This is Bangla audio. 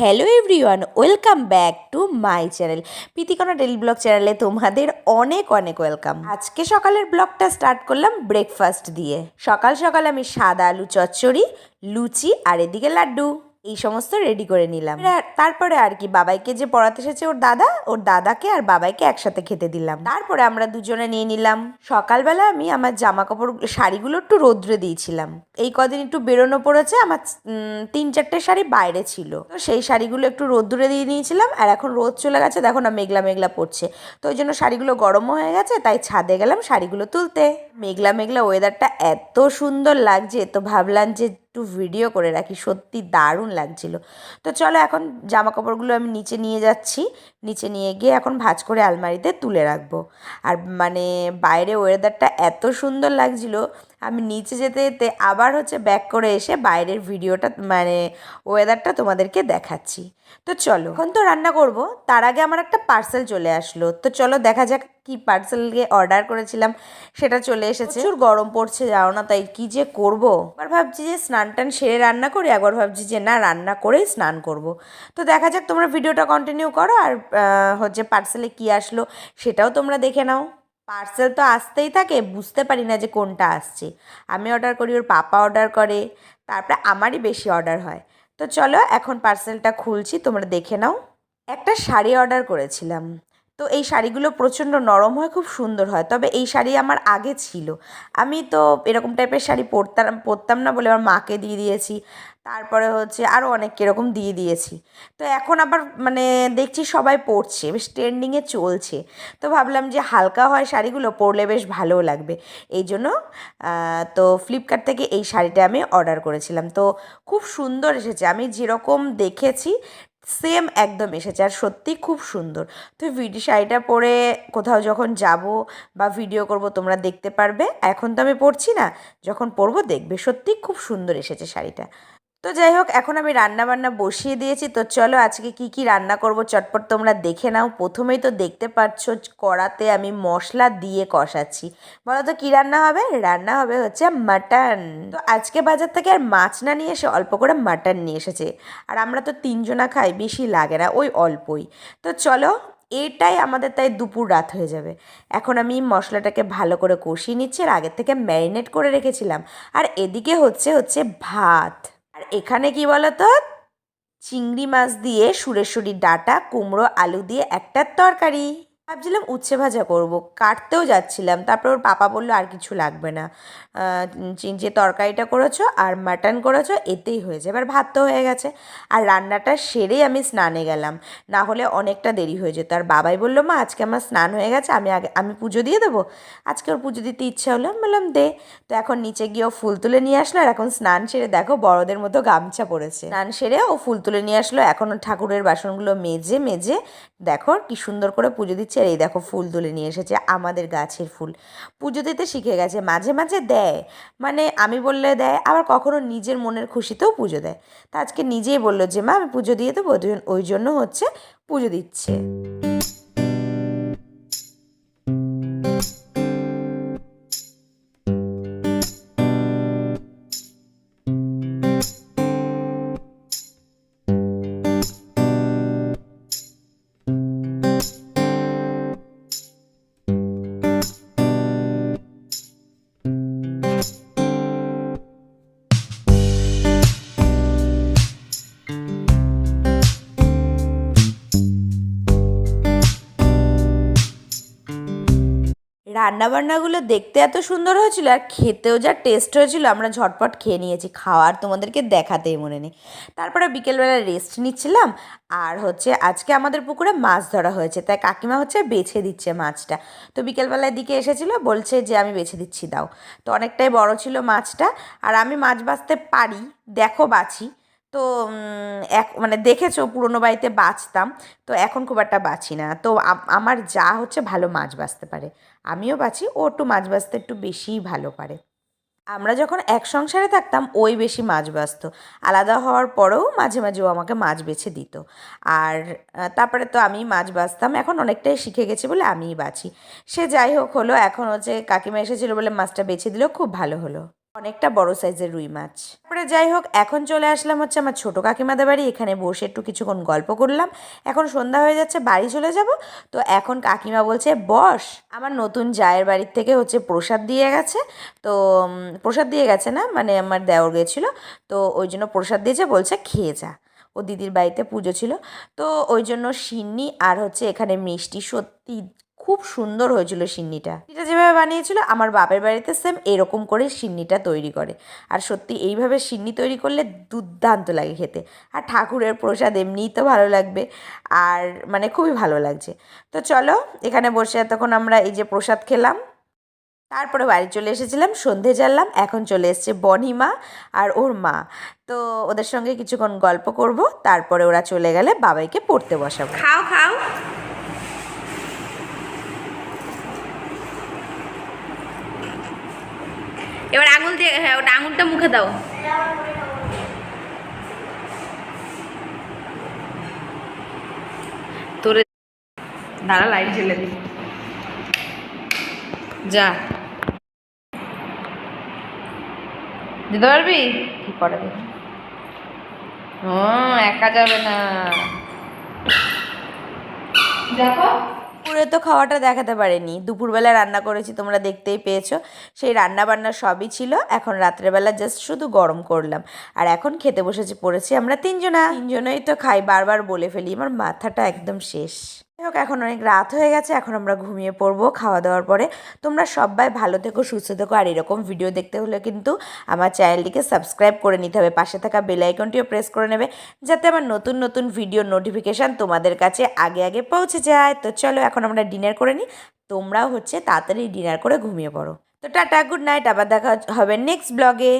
Hello everyone welcome back to my channel Pritikana daily blog চ্যানেলে তোমাদের অনেক অনেক ওয়েলকাম আজকে সকালের ব্লগটা স্টার্ট করলাম ব্রেকফাস্ট দিয়ে। সকাল সকাল আমি সাদা আলু চচ্চড়ি, লুচি আর এদিকে লাড্ডু। এই সমস্ত রেডি করে নিলাম। তারপরে আর কি, বাবাইকে যে পড়াতে এসেছে ওর দাদা, ওর দাদাকে আর বাবাইকে একসাথে খেতে দিলাম। তারপরে আমরা দুজনে নিয়ে নিলাম। সকালবেলা আমি আমার জামা কাপড় শাড়িগুলো একটু রোদ্রে দিয়েছিলাম। এই কদিন একটু বেরোনো পড়েছে, আমার তিন চারটে শাড়ি বাইরে ছিল। তো সেই শাড়িগুলো একটু রোদ্দুরে দিয়ে নিয়েছিলাম, আর এখন রোদ চলে গেছে, দেখো না মেঘলা মেঘলা পড়ছে। তো ওই জন্য শাড়িগুলো গরমও হয়ে গেছে, তাই ছাদে গেলাম শাড়িগুলো তুলতে। মেঘলা মেঘলা ওয়েদারটা এত সুন্দর লাগছে, তো ভাবলাম যে একটু ভিডিও করে রাখি, সত্যি দারুণ লাগছিল। তো চলো এখন জামা কাপড়গুলো আমি নিচে নিয়ে যাচ্ছি, নিচে নিয়ে গিয়ে এখন ভাজ করে আলমারিতে তুলে রাখব। আর মানে বাইরে ওয়েদারটা এত সুন্দর লাগছিল আমি নিচে যেতে যেতে আবার হচ্ছে ব্যাক করে এসে বাইরের ভিডিওটা মানে ওয়েদারটা তোমাদেরকে দেখাচ্ছি। তো চলো, এখন তো রান্না করব, তার আগে আমার একটা পার্সেল চলে আসলো। তো চলো দেখা যাক কি পার্সেলকে অর্ডার করেছিলাম, সেটা চলে এসেছে। প্রচুর গরম পড়ছে যাও না, তাই কি যে করব? একবার ভাবছি যে স্নান টান সেরে রান্না করি, একবার ভাবছি যে না, রান্না করেই স্নান করব। তো দেখা যাক তোমরা ভিডিওটা কন্টিনিউ করো, আর হচ্ছে পার্সেলে কি আসলো, সেটাও তোমরা দেখে নাও। পার্সেল তো আসতেই থাকে, বুঝতে পারি না যে কোনটা আসছে। আমি অর্ডার করি, ওর পাপা অর্ডার করে, তারপরে আমারই বেশি অর্ডার হয়। তো চলো এখন পার্সেলটা খুলছি, তোমরা দেখে নাও। একটা শাড়ি অর্ডার করেছিলাম। তো এই শাড়িগুলো প্রচণ্ড নরম হয়, খুব সুন্দর হয়। তবে এই শাড়ি আমার আগে ছিল। আমি তো এরকম টাইপের শাড়ি পরতাম পরতাম না বলে আমার মাকে দিয়ে দিয়েছি। তারপরে হচ্ছে আরও অনেক এরকম দিয়ে দিয়েছি। তো এখন আবার মানে দেখছি সবাই পরছে, বেশ ট্রেন্ডিংয়ে চলছে। তো ভাবলাম যে হালকা হয় শাড়িগুলো, পরলে বেশ ভালোও লাগবে। এই জন্য তো ফ্লিপকার্ট থেকে এই শাড়িটা আমি অর্ডার করেছিলাম। তো খুব সুন্দর এসেছে। আমি যেরকম দেখেছি সেম একদম এসেছে আর সত্যি খুব সুন্দর। তো ভিডিও শাড়িটা পরে কোথাও যখন যাব বা ভিডিও করব তোমরা দেখতে পারবে। এখন তো আমি পরছি না, যখন পরবো দেখবে। সত্যি খুব সুন্দর এসেছে শাড়িটা। তো যাই হোক, এখন আমি রান্না বান্না বসিয়ে দিয়েছি। তো চলো আজকে কি কি রান্না করব চটপট তোমরা দেখে নাও। প্রথমেই তো দেখতে পাচ্ছ কড়াতে আমি মশলা দিয়ে কষাচ্ছি। বলো তো কী রান্না হবে? রান্না হবে হচ্ছে মাটন। তো আজকে বাজার থেকে আর মাছ না নিয়ে এসে অল্প করে মাটন নিয়ে এসেছে। আর আমরা তো তিনজনা খাই, বেশি লাগে না, ওই অল্পই। তো চলো, এটাই আমাদের তাই দুপুর রাত হয়ে যাবে। এখন আমি মশলাটাকে ভালো করে কষিয়ে নিচ্ছি আর আগের থেকে ম্যারিনেট করে রেখেছিলাম। আর এদিকে হচ্ছে হচ্ছে ভাত। আর এখানে কি বলতো? চিংড়ি মাছ দিয়ে সুরেশ্বরী ডাটা কুমড়ো আলু দিয়ে একটা তরকারি। ভাবছিলাম উচ্ছে ভাজা করব। কাটতেও যাচ্ছিলাম। তারপর ওর পাপা বলল, আর কিছু লাগবে না। যে তরকারিটা করেছ আর মাটন করেছ, এতেই হয়ে যাবে। এবার ভাত তো হয়ে গেছে। আর রান্নাটা সেরেই আমি স্নানে গেলাম। না হলে অনেকটা দেরি হয়ে যেত। আর বাবাই বলল, মা, আজকে আমার স্নান হয়ে গেছে, আমি আগে, আমি পুজো দিয়ে দেবো? আজকে ওর পুজো দিতে ইচ্ছা হলো, আমি বললাম, দে। তো এখন নিচে গিয়ে ও ফুল তুলে নিয়ে আসলো। আর এখন স্নান সেরে দেখো, বড়দের মতো গামছা পরেছে। স্নান সেরে ও ফুল তুলে নিয়ে আসলো। এখন ঠাকুরের বাসনগুলো মেজে মেজে দেখো কি সুন্দর করে পুজো দিচ্ছে। আর এই দেখো ফুল তুলে নিয়ে এসেছে, আমাদের গাছের ফুল। পুজো দিতে শিখে গেছে, মাঝে মাঝে দেয়। মানে আমি বললে দেয়, আবার কখনো নিজের মনের খুশিতেও পুজো দেয়। তা আজকে নিজেই বলল যে, মা, আমি পুজো দিয়ে দেবো ওই জন্য হচ্ছে পুজো দিচ্ছে। রান্নাবান্নাগুলো দেখতে এত সুন্দর হয়েছিল আর খেতেও যা টেস্ট হয়েছিল, আমরা ঝটপট খেয়ে নিয়েছি। খাওয়ার তোমাদেরকে দেখাতেই মনে নেই। তারপরে বিকেলবেলা রেস্ট নিচ্ছিলাম আর হচ্ছে আজকে আমাদের পুকুরে মাছ ধরা হয়েছে, তাই কাকিমা হচ্ছে বেছে দিচ্ছে মাছটা। তো বিকেলবেলার দিকে এসেছিল, বলছে যে আমি বেছে দিচ্ছি, দাও। তো অনেকটাই বড় ছিল মাছটা আর আমি মাছ বাছতে পারি, দেখো বাছি। তো এক মানে দেখেছ পুরনো বাড়িতে বাঁচতাম, তো এখন খুব একটা বাছি না। তো আমার যা হচ্ছে ভালো মাছ বাঁচতে পারে। আমিও বাছি ও একটু মাছ বাছতে একটু বেশিই ভালো পারে। আমরা যখন এক সংসারে থাকতাম, ওই বেশি মাছ বাছতো আলাদা হওয়ার পরেও মাঝে মাঝে ও আমাকে মাছ বেছে দিত। আর তারপরে তো আমি মাছ বাছতাম এখন অনেকটাই শিখে গেছি বলে আমিই বাছি সে যাই হোক হলো, এখন হচ্ছে কাকিমা এসেছিল বলে মাছটা বেছে দিল খুব ভালো হলো। অনেকটা বড় সাইজের রুই মাছ। তারপরে যাই হোক, এখন চলে আসলাম হচ্ছে আমার ছোটো কাকিমাদের বাড়ি। এখানে বসে একটু কিছুক্ষণ গল্প করলাম। এখন সন্ধ্যা হয়ে যাচ্ছে, বাড়ি চলে যাব। তো এখন কাকিমা বলছে, বস, আমার নতুন জায়ের বাড়ির থেকে হচ্ছে প্রসাদ দিয়ে গেছে। তো প্রসাদ দিয়ে গেছে না? মানে আমার দেওর গেছিল। তো ওই জন্য প্রসাদ দিয়েছে, বলছে, খেয়ে যা। ও দিদির বাড়িতে পুজো ছিল। তো ওই জন্য সিন্নি আর হচ্ছে এখানে মিষ্টি সত্যি খুব সুন্দর হয়েছিল সিন্নিটা। এটা যেভাবে বানিয়েছিল, আমার বাপের বাড়িতে সেম এরকম করে সিন্নিটা তৈরি করে। আর সত্যি এইভাবে সিন্নি তৈরি করলে দুর্দান্ত লাগে খেতে। আর ঠাকুরের প্রসাদ এমনিই তো ভালো লাগবে। আর মানে খুবই ভালো লাগছে। তো চলো, এখানে বসে এতক্ষণ আমরা এই যে প্রসাদ খেলাম। তারপরে বাড়ি চলে এসেছিলাম, সন্ধে জ্বাললাম এখন চলে এসছে বনিমা আর ওর মা। তো ওদের সঙ্গে কিছুক্ষণ গল্প করব, তারপরে ওরা চলে গেলে বাবাইকে পড়তে বসাবো। খাও খাও। এবার আঙুল দিয়ে হ্যাঁ ওটা আঙুলটা মুখে দাও। তোরে দাঁড়া লাইট জ্বেলে দি যা। দিতে পারবি? কি করে দেখি ও, একা যাবে না। দেখো। দুপুরে তো খাওয়াটা দেখাতে পারিনি। দুপুরবেলা রান্না করেছি, তোমরা দেখতেই পেয়েছ। সেই রান্না বান্না সবই ছিল। এখন রাত্রেবেলা জাস্ট শুধু গরম করলাম। আর এখন খেতে বসেছি, পড়েছি আমরা তিনজনা। তিনজনেই তো খাই, বারবার বলে ফেলি, আমার মাথাটা একদম শেষ। যাই হোক এখন অনেক রাত হয়ে গেছে, এখন আমরা ঘুমিয়ে পড়ব খাওয়া দাওয়ার পরে। তোমরা সবাই ভালো থেকো, সুস্থ থেকো, আর এরকম ভিডিও দেখতে হলে কিন্তু আমার চ্যানেলটিকে সাবস্ক্রাইব করে নিতে হবে। পাশে থাকা বেল আইকনটিও প্রেস করে নেবে, যাতে আমার নতুন নতুন ভিডিও নোটিফিকেশান তোমাদের কাছে আগে আগে পৌঁছে যায়। তো চলো, এখন আমরা ডিনার করে নিই তোমরাও হচ্ছে তাড়াতাড়ি ডিনার করে ঘুমিয়ে পড়ো। তো টাটা গুড নাইট আবার দেখা হবে নেক্সট ব্লগে